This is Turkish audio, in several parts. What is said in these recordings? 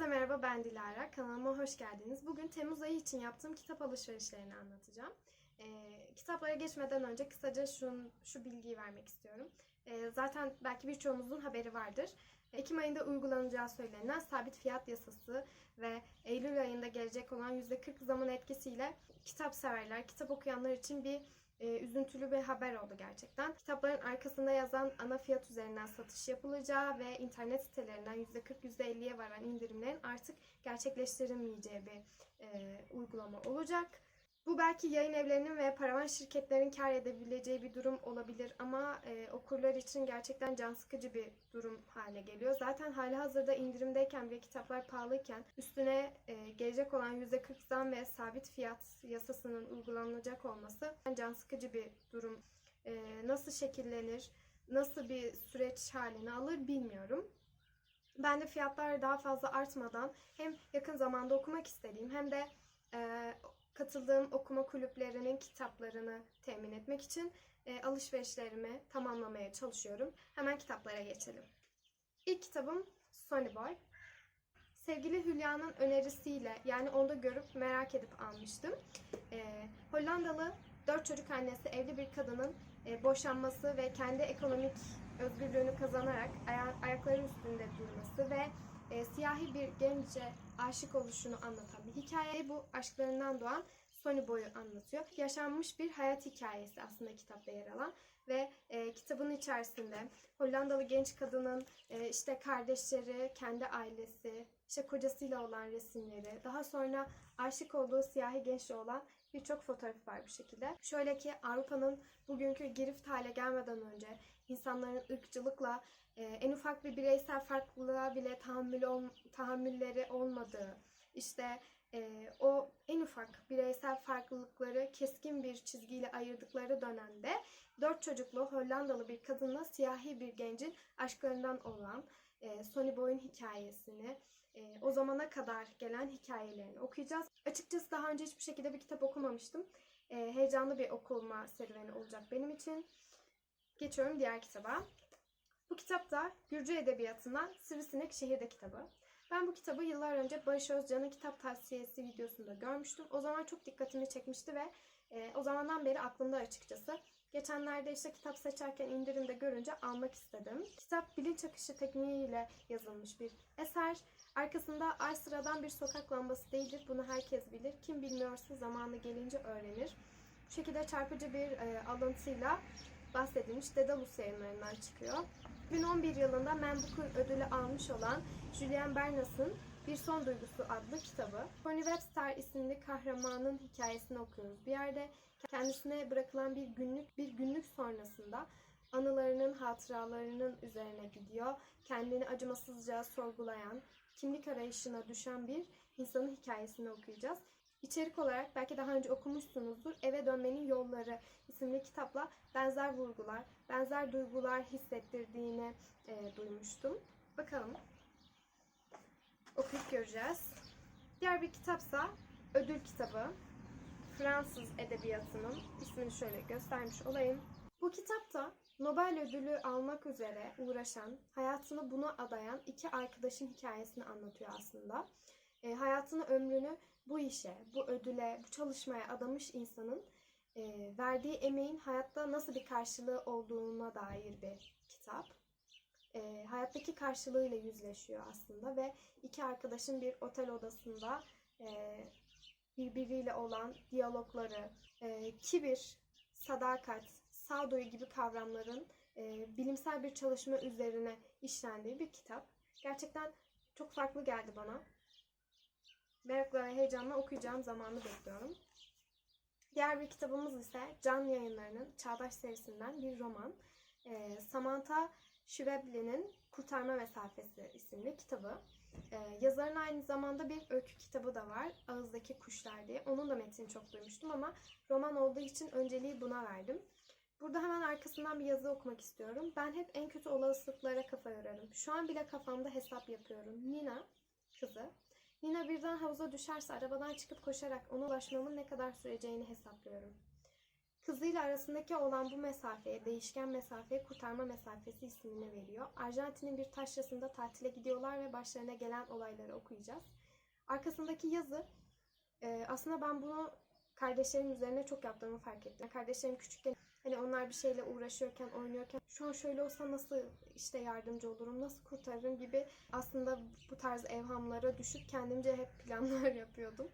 Herkese merhaba ben Dilara. Kanalıma hoş geldiniz. Bugün Temmuz ayı için yaptığım kitap alışverişlerini anlatacağım. Ee, kitaplara geçmeden önce kısaca şu, şu bilgiyi vermek istiyorum. Ee, zaten belki birçoğumuzun haberi vardır. Ekim ayında uygulanacağı söylenen sabit fiyat yasası ve Eylül ayında gelecek olan %40 zaman etkisiyle kitap severler, kitap okuyanlar için bir e, üzüntülü bir haber oldu gerçekten. Kitapların arkasında yazan ana fiyat üzerinden satış yapılacağı ve internet sitelerinden %40 %50'ye varan indirimlerin artık gerçekleştirilmeyeceği bir e, uygulama olacak. Bu belki yayın evlerinin ve paravan şirketlerin kar edebileceği bir durum olabilir ama e, okurlar için gerçekten can sıkıcı bir durum hale geliyor. Zaten hali hazırda indirimdeyken ve kitaplar pahalıyken üstüne e, gelecek olan %40 zam ve sabit fiyat yasasının uygulanacak olması can sıkıcı bir durum. E, nasıl şekillenir, nasıl bir süreç halini alır bilmiyorum. Ben de fiyatlar daha fazla artmadan hem yakın zamanda okumak istediğim hem de e, katıldığım okuma kulüplerinin kitaplarını temin etmek için e, alışverişlerimi tamamlamaya çalışıyorum. Hemen kitaplara geçelim. İlk kitabım Sonny Boy. Sevgili Hülya'nın önerisiyle yani onda görüp merak edip almıştım. E, Hollandalı dört çocuk annesi evli bir kadının e, boşanması ve kendi ekonomik özgürlüğünü kazanarak aya- ayakları üstünde durması ve e, siyahi bir gence aşık oluşunu anlatan bir hikaye. Bu aşklarından doğan Sony Boy'u anlatıyor. Yaşanmış bir hayat hikayesi aslında kitapta yer alan ve e, kitabın içerisinde Hollandalı genç kadının e, işte kardeşleri, kendi ailesi, işte kocasıyla olan resimleri, daha sonra aşık olduğu siyahi gençle olan birçok fotoğrafı var bir şekilde. Şöyle ki Avrupa'nın bugünkü girift hale gelmeden önce insanların ırkçılıkla e, en ufak bir bireysel farklılığa bile tahammül ol, tahammülleri olmadığı, işte e, o en ufak bireysel farklılıkları keskin bir çizgiyle ayırdıkları dönemde dört çocuklu Hollandalı bir kadınla siyahi bir gencin aşklarından olan e, Sonny Boy'un hikayesini, e, o zamana kadar gelen hikayelerini okuyacağız. Açıkçası daha önce hiçbir şekilde bir kitap okumamıştım. E, heyecanlı bir okuma serüveni olacak benim için. Geçiyorum diğer kitaba. Bu kitap da Gürcü Edebiyatı'ndan Sivrisinek Şehirde kitabı. Ben bu kitabı yıllar önce Barış Özcan'ın kitap tavsiyesi videosunda görmüştüm. O zaman çok dikkatimi çekmişti ve e, o zamandan beri aklımda açıkçası. Geçenlerde işte kitap seçerken indirimde görünce almak istedim. Kitap bilinç akışı tekniğiyle yazılmış bir eser. Arkasında ay sıradan bir sokak lambası değildir. Bunu herkes bilir. Kim bilmiyorsa zamanı gelince öğrenir. Bu şekilde çarpıcı bir e, alıntıyla bahsedilmiş Dedalus yayınlarından çıkıyor. 2011 yılında Man Booker ödülü almış olan Julian Bernas'ın Bir Son Duygusu adlı kitabı. Tony Webster isimli kahramanın hikayesini okuyoruz. Bir yerde kendisine bırakılan bir günlük bir günlük sonrasında anılarının, hatıralarının üzerine gidiyor. Kendini acımasızca sorgulayan, kimlik arayışına düşen bir insanın hikayesini okuyacağız. İçerik olarak belki daha önce okumuşsunuzdur. Eve Dönmenin Yolları isimli kitapla benzer vurgular, benzer duygular hissettirdiğini e, duymuştum. Bakalım. Okuyup göreceğiz. Diğer bir kitapsa ödül kitabı. Fransız edebiyatının ismini şöyle göstermiş olayım. Bu kitapta Nobel ödülü almak üzere uğraşan, hayatını buna adayan iki arkadaşın hikayesini anlatıyor aslında. E, hayatını, ömrünü bu işe, bu ödüle, bu çalışmaya adamış insanın e, verdiği emeğin hayatta nasıl bir karşılığı olduğuna dair bir kitap. E, hayattaki karşılığıyla yüzleşiyor aslında ve iki arkadaşın bir otel odasında e, birbiriyle olan diyalogları, e, kibir, sadakat, sağduyu gibi kavramların e, bilimsel bir çalışma üzerine işlendiği bir kitap. Gerçekten çok farklı geldi bana. Merakla ve heyecanla okuyacağım zamanı bekliyorum. Diğer bir kitabımız ise Can Yayınları'nın Çağdaş serisinden bir roman. Ee, Samantha Schweblin Kurtarma Mesafesi isimli kitabı. Ee, yazarın aynı zamanda bir öykü kitabı da var. Ağızdaki Kuşlar diye. Onun da metnini çok duymuştum ama roman olduğu için önceliği buna verdim. Burada hemen arkasından bir yazı okumak istiyorum. Ben hep en kötü olasılıklara kafa yorarım. Şu an bile kafamda hesap yapıyorum. Nina, kızı, Nina birden havuza düşerse arabadan çıkıp koşarak ona ulaşmamın ne kadar süreceğini hesaplıyorum. Kızıyla arasındaki olan bu mesafeye, değişken mesafeye kurtarma mesafesi ismini veriyor. Arjantin'in bir taşrasında tatile gidiyorlar ve başlarına gelen olayları okuyacağız. Arkasındaki yazı e, aslında ben bunu kardeşlerim üzerine çok yaptığımı fark ettim. Kardeşlerim küçükken hani onlar bir şeyle uğraşıyorken, oynuyorken şu an şöyle olsa nasıl işte yardımcı olurum, nasıl kurtarırım gibi aslında bu tarz evhamlara düşüp kendimce hep planlar yapıyordum.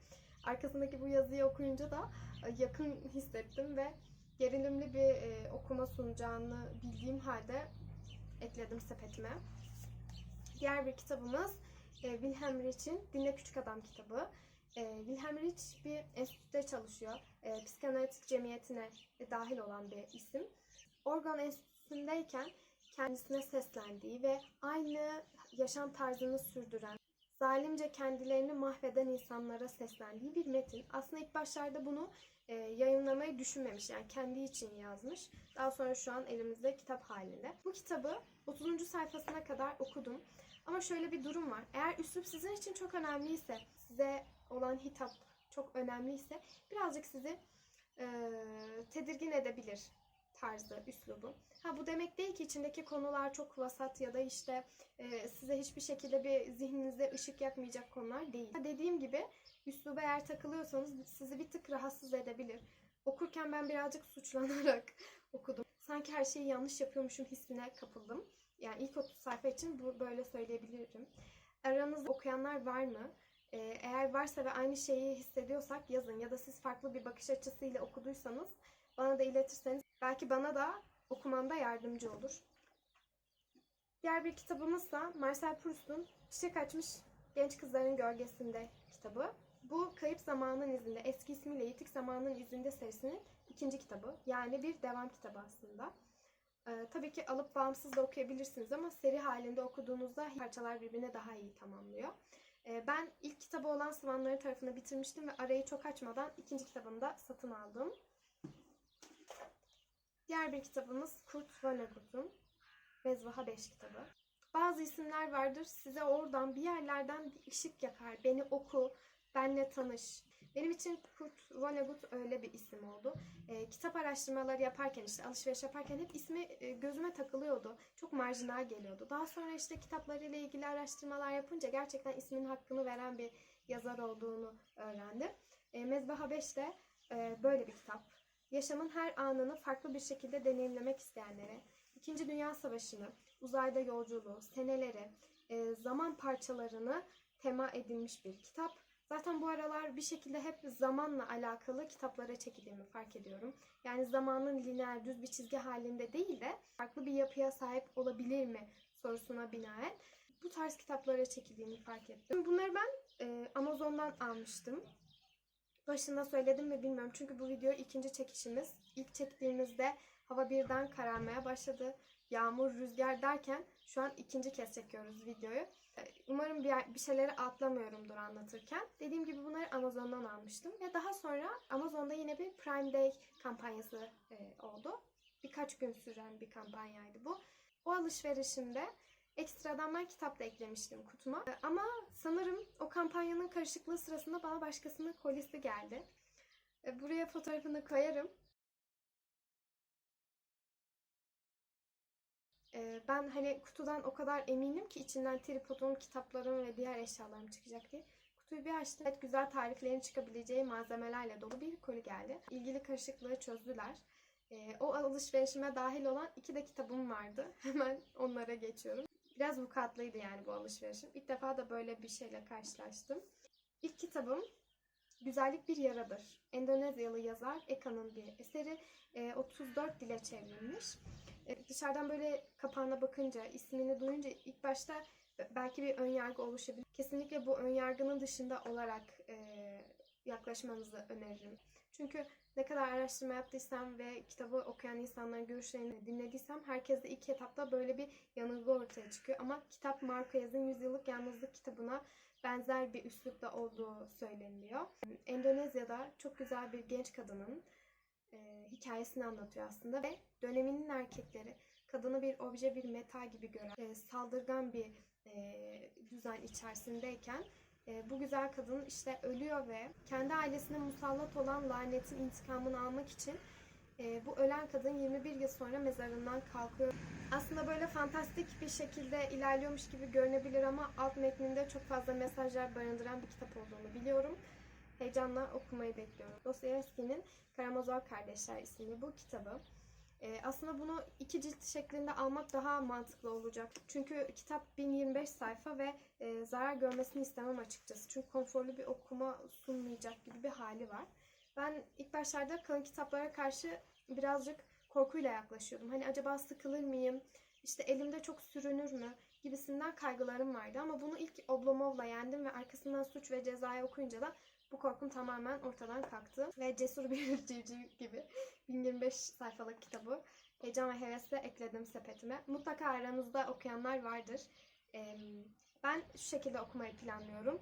Arkasındaki bu yazıyı okuyunca da e, yakın hissettim ve gerilimli bir e, okuma sunacağını bildiğim halde ekledim sepetime. Diğer bir kitabımız e, Wilhelm Reich'in Dinle Küçük Adam kitabı. Wilhelm Reich bir enstitüde çalışıyor. E, psikanalitik cemiyetine dahil olan bir isim. Organ Enstitüsü'ndeyken kendisine seslendiği ve aynı yaşam tarzını sürdüren, zalimce kendilerini mahveden insanlara seslendiği bir metin. Aslında ilk başlarda bunu e, yayınlamayı düşünmemiş. Yani kendi için yazmış. Daha sonra şu an elimizde kitap halinde. Bu kitabı 30. sayfasına kadar okudum. Ama şöyle bir durum var. Eğer üslup sizin için çok önemliyse, size olan hitap çok önemliyse birazcık sizi e, tedirgin edebilir tarzı, üslubu. Ha bu demek değil ki içindeki konular çok vasat ya da işte e, size hiçbir şekilde bir zihninizde ışık yakmayacak konular değil. Ha, dediğim gibi üsluba eğer takılıyorsanız sizi bir tık rahatsız edebilir. Okurken ben birazcık suçlanarak okudum. Sanki her şeyi yanlış yapıyormuşum hissine kapıldım. Yani ilk 30 sayfa için bu böyle söyleyebilirim. Aranızda okuyanlar var mı? Ee, eğer varsa ve aynı şeyi hissediyorsak yazın ya da siz farklı bir bakış açısıyla okuduysanız bana da iletirseniz belki bana da okumamda yardımcı olur. Diğer bir kitabımızsa Marcel Proust'un Çiçek Açmış Genç Kızların Gölgesinde kitabı. Bu Kayıp Zamanın İzinde, eski ismiyle Yitik Zamanın İzinde serisinin ikinci kitabı. Yani bir devam kitabı aslında. Ee, tabii ki alıp bağımsız da okuyabilirsiniz ama seri halinde okuduğunuzda parçalar birbirine daha iyi tamamlıyor. Ee, ben ilk kitabı olan Sıvanları tarafını bitirmiştim ve arayı çok açmadan ikinci kitabını da satın aldım. Diğer bir kitabımız Kurt Vonnegut'un Mezbaha 5 kitabı. Bazı isimler vardır size oradan bir yerlerden bir ışık yakar. Beni oku, benle tanış. Benim için Kurt Vonnegut öyle bir isim oldu. E, kitap araştırmaları yaparken işte alışveriş yaparken hep ismi e, gözüme takılıyordu. Çok marjinal geliyordu. Daha sonra işte kitaplarıyla ilgili araştırmalar yapınca gerçekten ismin hakkını veren bir yazar olduğunu öğrendim. E, Mezbaha 5 de e, böyle bir kitap. Yaşamın her anını farklı bir şekilde deneyimlemek isteyenlere, İkinci Dünya Savaşı'nı, uzayda yolculuğu, seneleri, e, zaman parçalarını tema edilmiş bir kitap. Zaten bu aralar bir şekilde hep zamanla alakalı kitaplara çekildiğimi fark ediyorum. Yani zamanın lineer düz bir çizgi halinde değil de farklı bir yapıya sahip olabilir mi sorusuna binaen bu tarz kitaplara çekildiğimi fark ettim. Bunları ben e, Amazon'dan almıştım. Başında söyledim mi bilmiyorum. Çünkü bu video ikinci çekişimiz. İlk çektiğimizde hava birden kararmaya başladı. Yağmur, rüzgar derken şu an ikinci kez çekiyoruz videoyu. Umarım bir, bir şeyleri atlamıyorumdur anlatırken. Dediğim gibi bunları Amazon'dan almıştım. Ve daha sonra Amazon'da yine bir Prime Day kampanyası e, oldu. Birkaç gün süren bir kampanyaydı bu. O alışverişimde ekstradan ben kitap da eklemiştim kutuma. E, Ama sanırım o kampanyanın karışıklığı sırasında bana başkasının kolisi geldi. E, Buraya fotoğrafını koyarım. Ee, ben hani kutudan o kadar eminim ki içinden tripodum, kitaplarım ve diğer eşyalarım çıkacak diye. Kutuyu bir açtım. Evet, güzel tariflerin çıkabileceği malzemelerle dolu bir koli geldi. İlgili karışıklığı çözdüler. Ee, o alışverişime dahil olan iki de kitabım vardı. Hemen onlara geçiyorum. Biraz vukuatlıydı yani bu alışverişim. İlk defa da böyle bir şeyle karşılaştım. İlk kitabım Güzellik Bir Yaradır. Endonezyalı yazar Eka'nın bir eseri. Ee, 34 dile çevrilmiş. E, dışarıdan böyle kapağına bakınca, ismini duyunca ilk başta belki bir ön yargı oluşabilir. Kesinlikle bu ön yargının dışında olarak e, yaklaşmanızı öneririm. Çünkü ne kadar araştırma yaptıysam ve kitabı okuyan insanların görüşlerini dinlediysem herkeste ilk etapta böyle bir yanılgı ortaya çıkıyor. Ama kitap Marco Yaz'ın Yüzyıllık Yalnızlık kitabına benzer bir üslupta olduğu söyleniliyor. Endonezya'da çok güzel bir genç kadının e, hikayesini anlatıyor aslında ve döneminin erkekleri kadını bir obje bir meta gibi gören e, saldırgan bir e, düzen içerisindeyken bu güzel kadın işte ölüyor ve kendi ailesine musallat olan lanetin intikamını almak için Ee, bu ölen kadın 21 yıl sonra mezarından kalkıyor. Aslında böyle fantastik bir şekilde ilerliyormuş gibi görünebilir ama alt metninde çok fazla mesajlar barındıran bir kitap olduğunu biliyorum. Heyecanla okumayı bekliyorum. Dostoyevski'nin Karamazov Kardeşler isimli bu kitabı. Ee, aslında bunu iki cilt şeklinde almak daha mantıklı olacak. Çünkü kitap 1025 sayfa ve e, zarar görmesini istemem açıkçası. Çünkü konforlu bir okuma sunmayacak gibi bir hali var. Ben ilk başlarda kalın kitaplara karşı birazcık korkuyla yaklaşıyordum. Hani acaba sıkılır mıyım? İşte elimde çok sürünür mü? Gibisinden kaygılarım vardı. Ama bunu ilk Oblomov'la yendim ve arkasından Suç ve Ceza'yı okuyunca da bu korkum tamamen ortadan kalktı. Ve cesur bir civciv gibi 1025 sayfalık kitabı heyecan ve hevesle ekledim sepetime. Mutlaka aranızda okuyanlar vardır. Ben şu şekilde okumayı planlıyorum.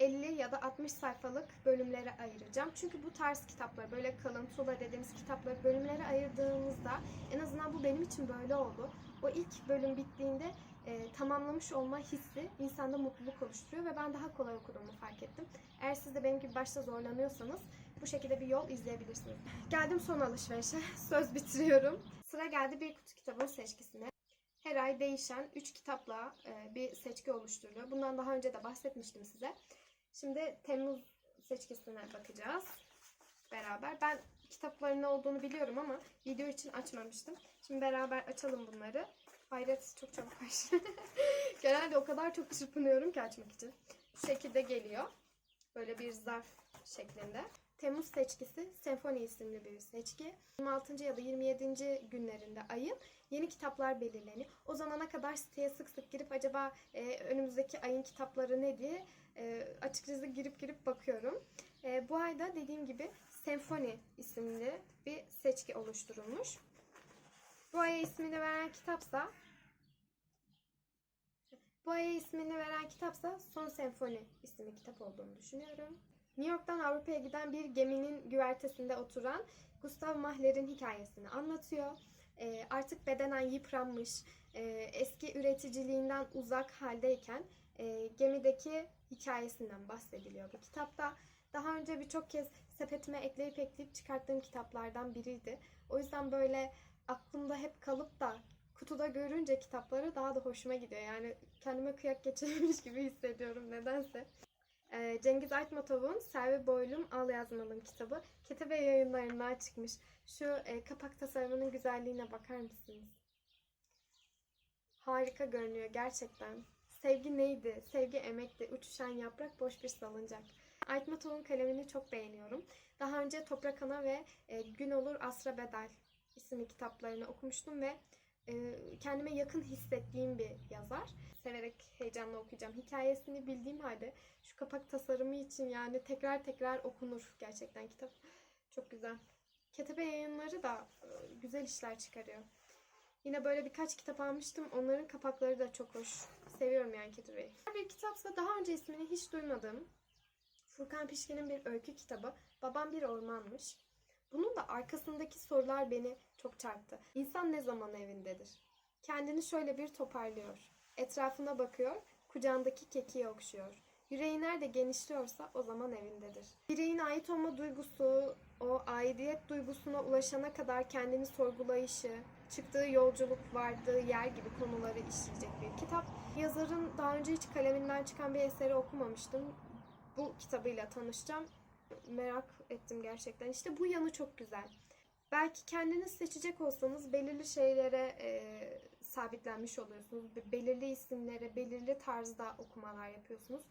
50 ya da 60 sayfalık bölümlere ayıracağım. Çünkü bu tarz kitapları, böyle kalın tuğla dediğimiz kitapları bölümlere ayırdığımızda en azından bu benim için böyle oldu. O ilk bölüm bittiğinde e, tamamlamış olma hissi insanda mutluluk oluşturuyor ve ben daha kolay okuduğumu fark ettim. Eğer siz de benim gibi başta zorlanıyorsanız bu şekilde bir yol izleyebilirsiniz. Geldim son alışverişe. Söz bitiriyorum. Sıra geldi bir kutu kitabın seçkisine. Her ay değişen 3 kitapla e, bir seçki oluşturuluyor. Bundan daha önce de bahsetmiştim size. Şimdi Temmuz seçkisine bakacağız beraber. Ben kitapların ne olduğunu biliyorum ama video için açmamıştım. Şimdi beraber açalım bunları. Hayret çok çabuk aç. Genelde o kadar çok çırpınıyorum ki açmak için. Şu şekilde geliyor. Böyle bir zarf şeklinde. Temmuz seçkisi Senfoni isimli bir seçki. 26. ya da 27. günlerinde ayın yeni kitaplar belirleniyor. O zamana kadar siteye sık sık girip acaba e, önümüzdeki ayın kitapları ne diye e, açıkçası girip girip bakıyorum. E, bu ayda dediğim gibi Senfoni isimli bir seçki oluşturulmuş. Bu aya ismini veren kitapsa bu aya ismini veren kitapsa Son Senfoni isimli kitap olduğunu düşünüyorum. New York'tan Avrupa'ya giden bir geminin güvertesinde oturan Gustav Mahler'in hikayesini anlatıyor. Ee, artık bedenen yıpranmış, e, eski üreticiliğinden uzak haldeyken e, gemideki hikayesinden bahsediliyor bu kitapta. Daha önce birçok kez sepetime ekleyip ekleyip çıkarttığım kitaplardan biriydi. O yüzden böyle aklımda hep kalıp da kutuda görünce kitapları daha da hoşuma gidiyor. Yani kendime kıyak geçirmiş gibi hissediyorum nedense. Ee, Cengiz Aytmatov'un Selvi Boylum Al Yazmalım kitabı Ketebe yayınlarından çıkmış. Şu e, kapak tasarımının güzelliğine bakar mısınız? Harika görünüyor gerçekten. Sevgi neydi? Sevgi emekti. Uçuşan yaprak boş bir salıncak. Aytmatov'un kalemini çok beğeniyorum. Daha önce Toprak Ana ve e, Gün Olur Asra Bedel isimli kitaplarını okumuştum ve e, kendime yakın hissettiğim bir yazar. Severek heyecanla okuyacağım. Hikayesini bildiğim halde şu kapak tasarımı için yani tekrar tekrar okunur gerçekten kitap. Çok güzel. Ketebe yayınları da e, güzel işler çıkarıyor. Yine böyle birkaç kitap almıştım. Onların kapakları da çok hoş. Seviyorum yani Ketebe'yi. Bir kitapsa daha önce ismini hiç duymadım. Furkan Pişkin'in bir öykü kitabı. Babam bir ormanmış. Bunun da arkasındaki sorular beni çok çarptı. İnsan ne zaman evindedir? Kendini şöyle bir toparlıyor. Etrafına bakıyor, kucağındaki kekiği okşuyor. Yüreği nerede genişliyorsa o zaman evindedir. Bireyin ait olma duygusu, o aidiyet duygusuna ulaşana kadar kendini sorgulayışı, çıktığı yolculuk, vardığı yer gibi konuları işleyecek bir kitap. Yazarın daha önce hiç kaleminden çıkan bir eseri okumamıştım. Bu kitabıyla tanışacağım. Merak ettim gerçekten. İşte bu yanı çok güzel. Belki kendiniz seçecek olsanız belirli şeylere e, sabitlenmiş oluyorsunuz. Be- Belirli isimlere, belirli tarzda okumalar yapıyorsunuz.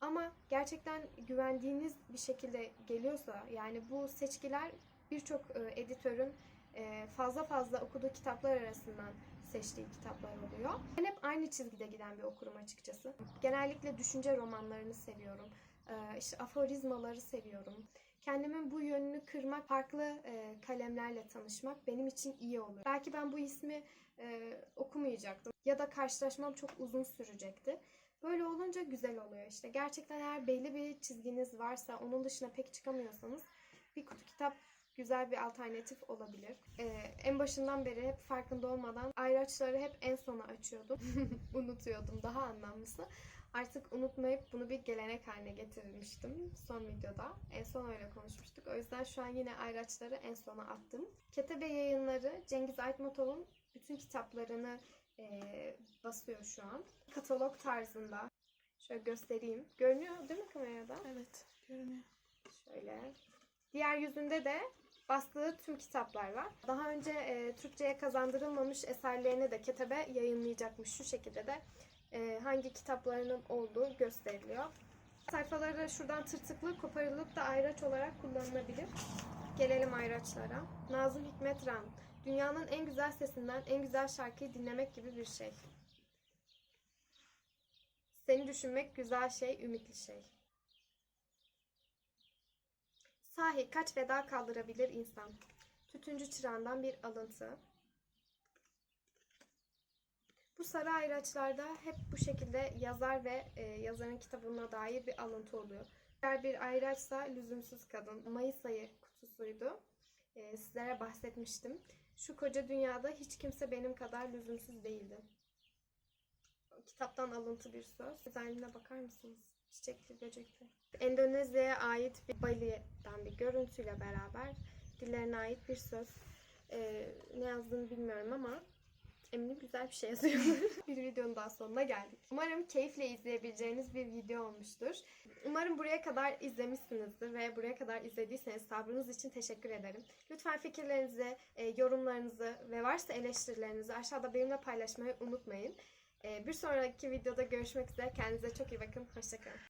Ama gerçekten güvendiğiniz bir şekilde geliyorsa yani bu seçkiler birçok e, editörün e, fazla fazla okuduğu kitaplar arasından seçtiği kitaplar oluyor. Ben hep aynı çizgide giden bir okurum açıkçası. Genellikle düşünce romanlarını seviyorum. E, işte aforizmaları seviyorum. Kendimin bu yönünü kırmak, farklı e, kalemlerle tanışmak benim için iyi olur. Belki ben bu ismi e, okumayacaktım ya da karşılaşmam çok uzun sürecekti. Böyle olunca güzel oluyor işte. Gerçekten eğer belli bir çizginiz varsa, onun dışına pek çıkamıyorsanız bir kutu kitap güzel bir alternatif olabilir. Ee, en başından beri hep farkında olmadan ayraçları hep en sona açıyordum. Unutuyordum daha anlamlısı. Artık unutmayıp bunu bir gelenek haline getirmiştim son videoda. En son öyle konuşmuştuk. O yüzden şu an yine ayraçları en sona attım. Ketebe yayınları Cengiz Aytmatov'un bütün kitaplarını eee, basıyor şu an. Katalog tarzında. Şöyle göstereyim. Görünüyor değil mi kamerada? Evet görünüyor. Şöyle. Diğer yüzünde de bastığı tüm kitaplar var. Daha önce e, Türkçe'ye kazandırılmamış eserlerini de Ketebe yayınlayacakmış. Şu şekilde de e, hangi kitaplarının olduğu gösteriliyor. Sayfaları şuradan tırtıklı koparılıp da ayraç olarak kullanılabilir. Gelelim ayraçlara. Nazım Hikmet Ram. Dünyanın en güzel sesinden en güzel şarkıyı dinlemek gibi bir şey. Seni düşünmek güzel şey, ümitli şey. Sahi kaç veda kaldırabilir insan? Tütüncü çırağından bir alıntı. Bu sarı ayraçlarda hep bu şekilde yazar ve e, yazarın kitabına dair bir alıntı oluyor. Diğer bir ayraçsa Lüzumsuz Kadın. Mayıs ayı kutusuydu. E, sizlere bahsetmiştim. Şu koca dünyada hiç kimse benim kadar lüzumsuz değildi. Kitaptan alıntı bir söz. Güzelliğine bakar mısınız? Çiçekli, böcekli. Endonezya'ya ait bir Bali'den bir görüntüyle beraber dillerine ait bir söz. Ee, ne yazdığını bilmiyorum ama eminim güzel bir şey yazıyor. bir videonun daha sonuna geldik. Umarım keyifle izleyebileceğiniz bir video olmuştur. Umarım buraya kadar izlemişsinizdir ve buraya kadar izlediyseniz sabrınız için teşekkür ederim. Lütfen fikirlerinizi, e, yorumlarınızı ve varsa eleştirilerinizi aşağıda benimle paylaşmayı unutmayın. Ee, bir sonraki videoda görüşmek üzere. Kendinize çok iyi bakın. Hoşçakalın.